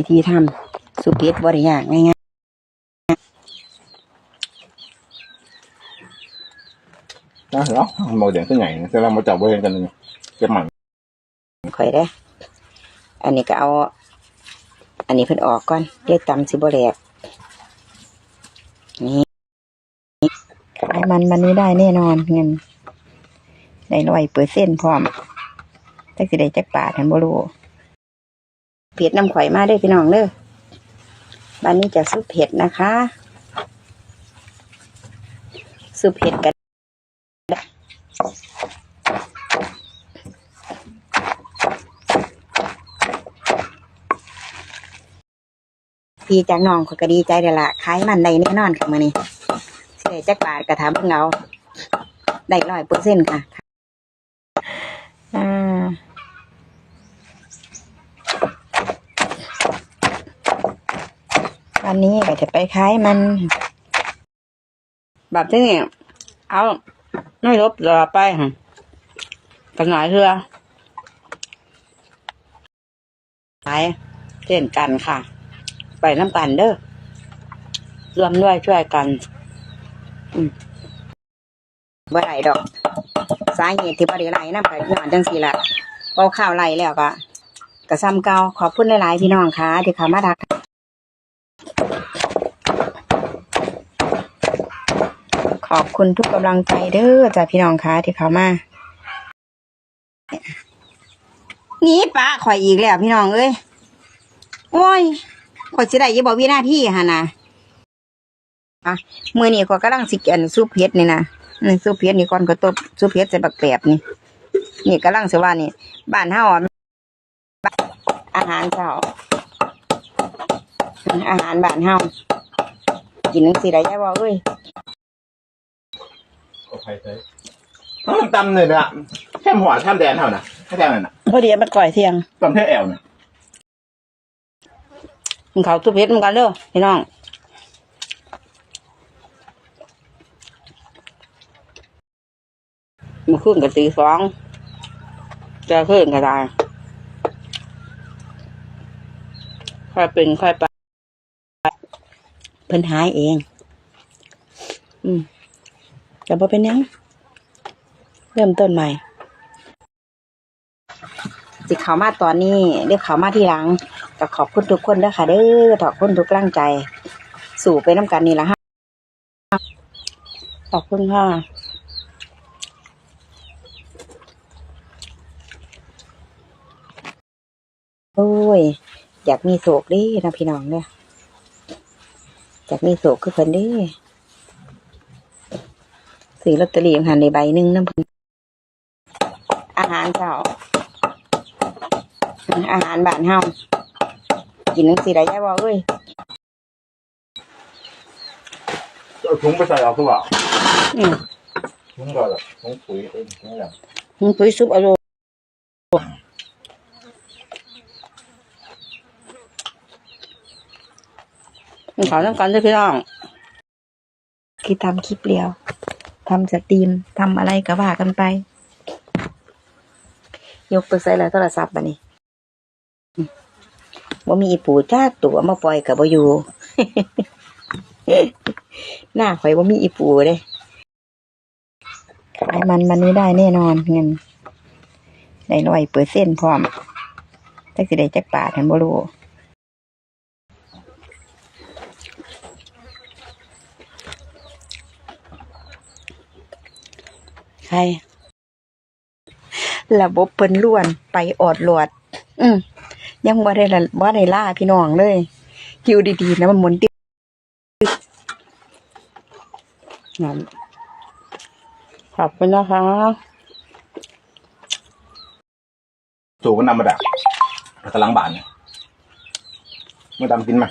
วิธีทำสุกิตบริยากง่ายนะเหรอโมเดลขึ้นใหญ่แต่เรามาจับเวรกันเลยเก็บหมันๆข่อยได้ออันนี้ก็เอา อันนี้เพิ่นออกก่อนเรียกตำสิบแหลกนี่ขายมันมันนี้ได้แน่นอนเงินได้ร้อยเปอร์เซ็นต์พร้อมจักสิได้จักบาททันบ่รู้ เผ็ดน้ำข่อยมาเด้พี่น้องเด้อบ้านนี้จะซุปเผ็ดนะคะซุปเผ็ดกันพี่จากน้องเขาก็ดีใจเดี๋ยวละขายมันได้แน่นอนค่ะมื้อนี้สิได้จักบาทก็ถามเพิ่งเอาได้ร้อยเปอร์เซ็นต์ค่ะ วันนี้ก็จะไปขายมัน แบบที่นี่ เอาไม่ลบรอไปกันหน่อยเถอะขายเช่นกันค่ะ ไปน้ำกันเด้อรวมด้วยช่วยกันอืมบ่ได้ดอก สาเหตุที่บ่ได้ไล่นำก็ย้อนจังซี่ละเว้าข่าวไล่แล้วก็ก็ซ้ำเก่าขอบคุณหลายๆพี่น้องค่ะที่เขามาทัก ขอบคุณทุกกำลังใจเด้อจ้าพี่น้องค่ะที่เข้ามานี่ป้าข่อยอีกแล้วพี่น้องเอ้ยโอ้ยข่อยสิได้ยี่บอกวินาทีหั่นะอะมื้อนี้ข่อยกำลังสิกินซุปเผ็ดนี่นะนี่ซุปเผ็ดนี่ก่อนก็ตบซุปเผ็ดใส่บักแปบนี่ นี่กำลังสิว่านี่ บ้านเฮาอะอาหารเช้าอาหารบ้านเฮากินจังซี่ได้ยายบ่เอ้ย โอเคใช่ต้องตำเลยนะแค่หัวแค่แดนเท่าน่ะแค่แดนน่ะพอดีมันก่อยเที่ยงตำแค่แอลน่ะมันเขาซุปเผ็ดเหมือนกันเด้อพี่น้องมาขึ้นกับตีสองจะขึ้นก็ได้ค่อยเป็นค่อยไปเพิ่นหายเอง อืม แต่พอเป็นยังเริ่มต้นใหม่ สิเขามาตอนนี้เรียกเขามาที่หลังก็ขอบคุณทุกคนด้วยค่ะเด้อขอบคุณทุกกำลังใจ สู่ไปน้ำกันนี่ละฮะขอบคุณค่ะโอ้ย อยากมีโศกดินะพี่น้องเนี่ยอยากมีโศกคือเพิ่นดิ ซื้อลอตเตอรี่หันในใบหนึ่งน้ำเพิ่นอาหารเจ้า อาหารบ้านเฮากินจังซี่ได้ยายบ่เอ้ยเอาถุงไปใส่เอาคือเปล่าอืมถุงก็แบบถุงปุ๋ยเองถุงอย่างมึงปุ้ยซุปอร่อยมันขอน้ำกันด้วยพี่น้อง คือทำคลิปเดียว ทำสตรีมทำอะไรก็ว่ากันไป ยกไปใส่แล้วโทรศัพท์บัดนี้ว่ามีอีปูจ้าตัวมาปล่อยกับบ่อยู่หน้าข่อยว่ามีอีปูเด้ขายมันมันนี้ได้แน่นอนเงินได้ร้อยเปอร์เซ็นต์พร้อมจักสิได้จักบาททันบ่รู้ ใคร ระบบเปิ้นล้วนไปออดหลวดอืมยังบ่ได้ละบ่ได้ล่าพี่น้องเลยคิวดีๆนะมันหมุนติดนั่นขอบคุณนะคะสูบมันนำมาดักกำลังบานเนี่ยเมื่อดำกินมา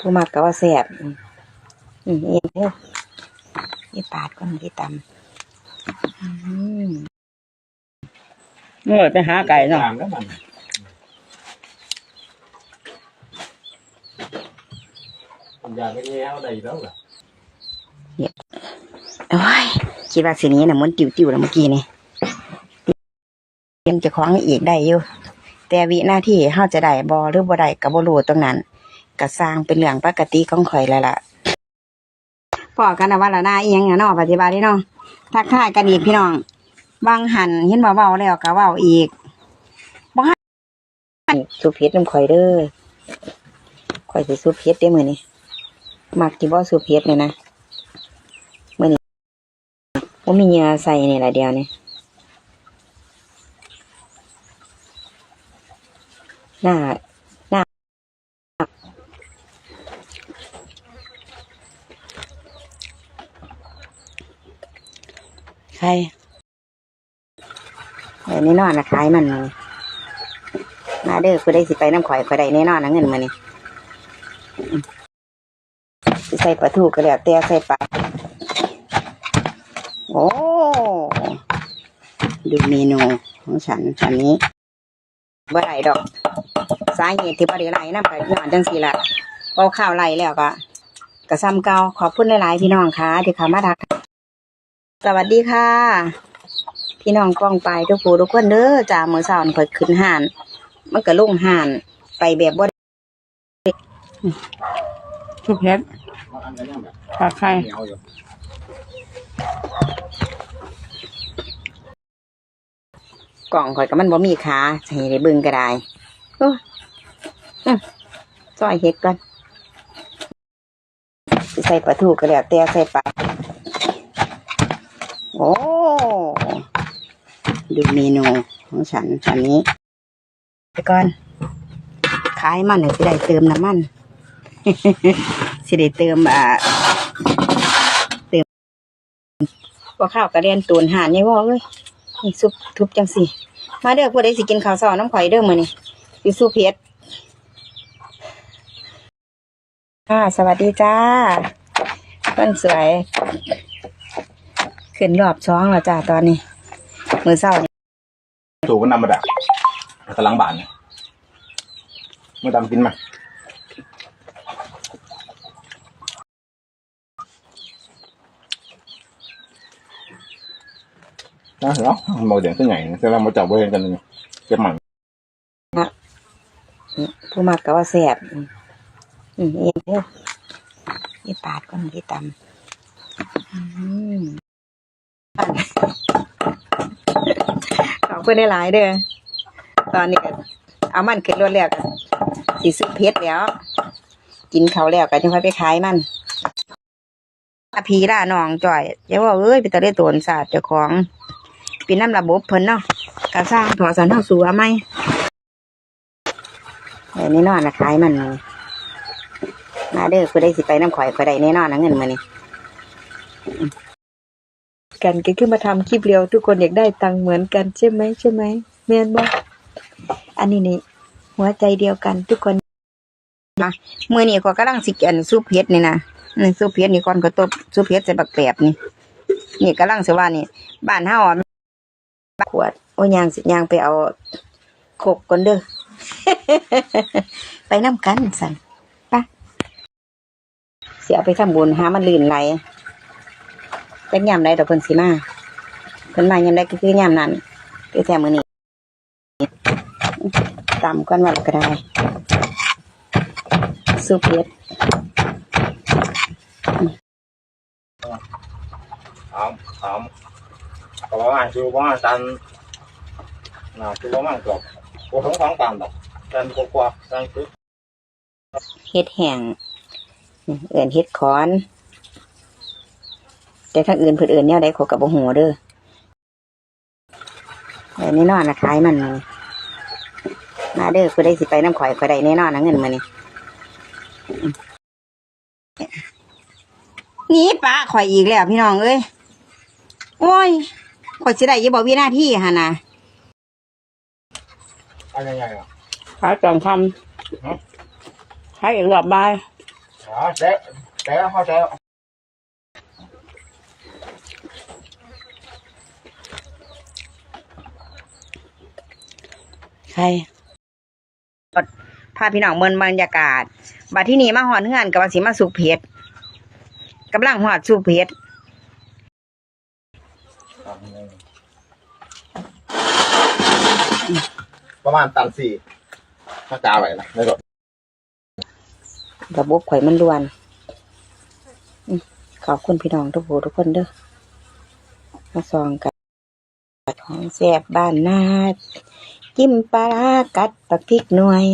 ผู้มักก็ว่าแซ่บอืมอืมเองเด้อนี่ปาดก่อนที่ตำอืมเมื่อไปหาไก่เนาะตามแล้วมันปัญญาไม่แย่เอาใดแล้วเหรอโอ้ยคิดว่าสีนี้น่ะมันติวๆแล้วเมื่อกี้นี่ยังจะคล้องอีกได้อยู่แต่วิหน้าที่เฮาจะได้บ่หรือบ่ได้ก็บ่รู้ตรงนั้น ก็สร้างเป็นเรื่องปกติของข่อยแล้วล่ะพอกันนะว่าละนาอีหยังอะเนาะปฏิบัตินี่เนาะทักทายกันอีกพี่น้องบางหันเห็นว่าเว้าแล้วก็เว้าอีกบ่ให้สุเพชรนำข่อยเด้อข่อยสิสุเพชรได้มื้อนี้มักสิบ่สุเพชรเนี่ยนะมื้อนี้บ่มีเหงื่อใส่นี่ล่ะเดียวนี่หน้าหน้าใคร เดี๋ยวนี้นอนนะขายมันมามาเด้อคือได้สิไปน้ำข่อยข่อยได้แน่นอนนะเงินมานี่ใส่ปลาทูก็แล้วแต่ใส่ปลาโอ้ดูเมนูของฉันอันนี้บ่ได้ดอก สาเหตุที่บ่ได้ไล่นำก็ย้อนจังซี่ละเอาข้าวไล่แล้วก็ก็ซ้ำเกาขอบคุณหลายๆพี่น้องค่ะที่เข้ามาทัก สวัสดีค่ะ พี่น้องกล้องไปทุกผู้ทุกคนเด้อจ้ามื้อเช้านี่เพิ่นขึ้นห้าน มันก็ลงห้านไปแบบบ่ได้ทุกเฮ็ดอันนี้ยังแบบผักไข่เหนียวอยู่กล่องข่อยก็มันบ่มีขาให้ได้เบิ่งก็ได้โอ้อื้อซอยเฮ็ดก่อนสิใส่ปลาทูก็แล้วแต่ใส่ปลาโอ้ ดูเมนูของฉันตอนนี้ไปก่อนขายมันเนี่ยสิได้เติมน้ำมันสิได้เติมอ่าเติมว่าข้าวกระเรียนตูนหานนี่ว่าเอ้ยนี่ซุปทุบจังสิมาเด้อผู้ใดสิกินข้าวเช้าน้ำข่อยเด้อมือนี้สิซุปเผ็ดค่ะสวัสดีจ้าคนสวย ขึ้นรอบช้องแล้วจ้าตอนนี้ มื้อเช้านี่สูก็นำมาดักกำลังบานเนี่ยไม่ตามกินมาน่าเหรอมองเดี๋ยวขึ้นไงจะเรามาจับไว้กันเลยเก็บมันผู้มักก็ว่าแซ่บอืมอืมเองเด้อนี่ปาดก่อนที่ตำอืม ขอบคุณหลายเด้อตอนนี้เอามันขึ้นรถแล้วก็สิซุปเผ็ดแล้ว กินเขาแล้วก็จะค่อยไปขายมันอาพีล่าน้องจ่อยอย่าว่าเอ้ยไปตะเล่ตัวศาสตร์เจ้าของเป็นน้ำระบบเพิ่นเนาะกระสร้างถอสันเท่าสัวไหมเดี๋ยวนี้นอนนะขายมันมามาเด้อคือได้สิไปน้ำข่อยข่อยได้แน่นอนนะเงินมานี่ กันก็ขึ้นมาทำคลิปเรียวทุกคนอยากได้ตังเหมือนกันใช่ไหมใช่ไหมแม่นบ่อันนี้นี่หัวใจเดียวกันทุกคนนะมื่อนี้ก็กำลังสิอันซุปเผ็ดนี่นะนี่ซุปเผ็ดนี่ก่อนก็ตบซุปเผ็ดใส่บักแปบนี่นี่กำลังสิว่านี่บ้านเฮาอะขวดโอ้ยางสิยางไปเอาโคกก่อนเด้อไปน้ำกันสั่นไปะเสียไปทำบุญหามันลื่นไหล เป็นยามใดดอกเพิ่นสิมาเพิ่นมายามใดก็คือยามนั้นคือแท้มื้อนี้ตำก่อนว่าก็ได้ซุปเผ็ดหอมหอมก็ประมาณชูประมาณตันนะชูประมาณเกือบโอ้ทั้งสองตันดอกตันกว่าๆตันคือเฮ็ดแห้งนี่เอื่นเฮ็ดคอน แต่ถ้าอื่นเพิ่นเอื่นแนวใดเขากับบ่ฮู้เด้อแต่แน่นอนนะขายมันมามาเด้อคือได้สิไปน้ำข่อยข่อยได้แน่นอนนะเงินมานี่นี่ป้าข่อยอีกแล้วพี่น้องเอ้ยโอ้ยข่อยสิได้อยี่บ่วินาทีหั่นน่ะอันยังไงอะขายกล่องคำขายอีกรอบบ่ายอ๋อเจ๊เจ๊เข้าใจ ใครพาพี่น้องเมืองบรรยากาศ บัดที่นี่มาหอนเฮือนกับว่าสิมาสุกเพชรกำลังหอดสุกเพชรประมาณตันสี่ถ้ากาไว้นะในรถระบบข่อยมันล้วนอืมขอบคุณพี่น้องทุกผู้ทุกคนเด้อมาซองกันของแซ่บบ้านนา กิมปลาร้ากัดปักพริกหน่วย